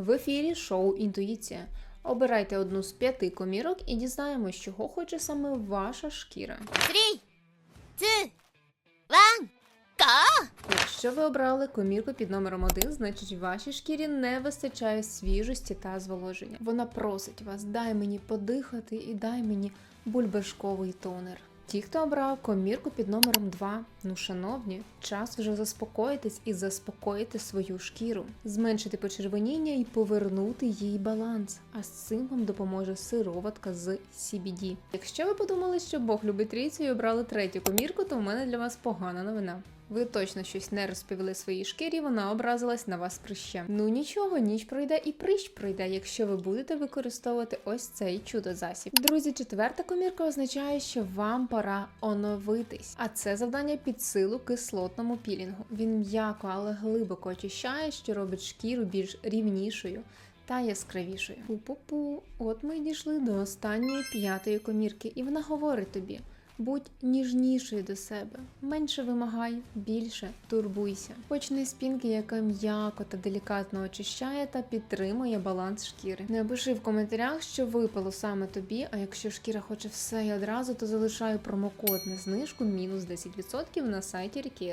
В ефірі шоу Інтуїція. Обирайте одну з п'яти комірок і дізнаємось, чого хоче саме ваша шкіра. Two, one, go! Якщо ви обрали комірку під номером 1, значить вашій шкірі не вистачає свіжості та зволоження. Вона просить вас, дай мені подихати і дай мені бульбашковий тонер. Ті, хто обрав комірку під номером 2, ну шановні, час вже заспокоїтись і заспокоїти свою шкіру, зменшити почервоніння і повернути їй баланс. А з цим вам допоможе сироватка з CBD. Якщо ви подумали, що Бог любить трійцю і обрали третю комірку, то в мене для вас погана новина. Ви точно щось не розповіли своїй шкірі, вона образилась на вас прищем. Ну нічого, ніч пройде і прищ пройде, якщо ви будете використовувати ось цей чудо-засіб. Друзі, четверта комірка означає, що вам пора оновитись. А це завдання під силу кислотному пілінгу. Він м'яко, але глибоко очищає, що робить шкіру більш рівнішою. Та яскравішою. Пу-пу-пу. От ми дійшли до останньої п'ятої комірки, і вона говорить тобі: Будь ніжнішою до себе, менше вимагай, більше турбуйся. Почни з пінки, яка м'яко та делікатно очищає та підтримує баланс шкіри. Напиши в коментарях, що випало саме тобі. А якщо шкіра хоче все і одразу, то залишаю промокод на знижку мінус 10% на сайті Ріки.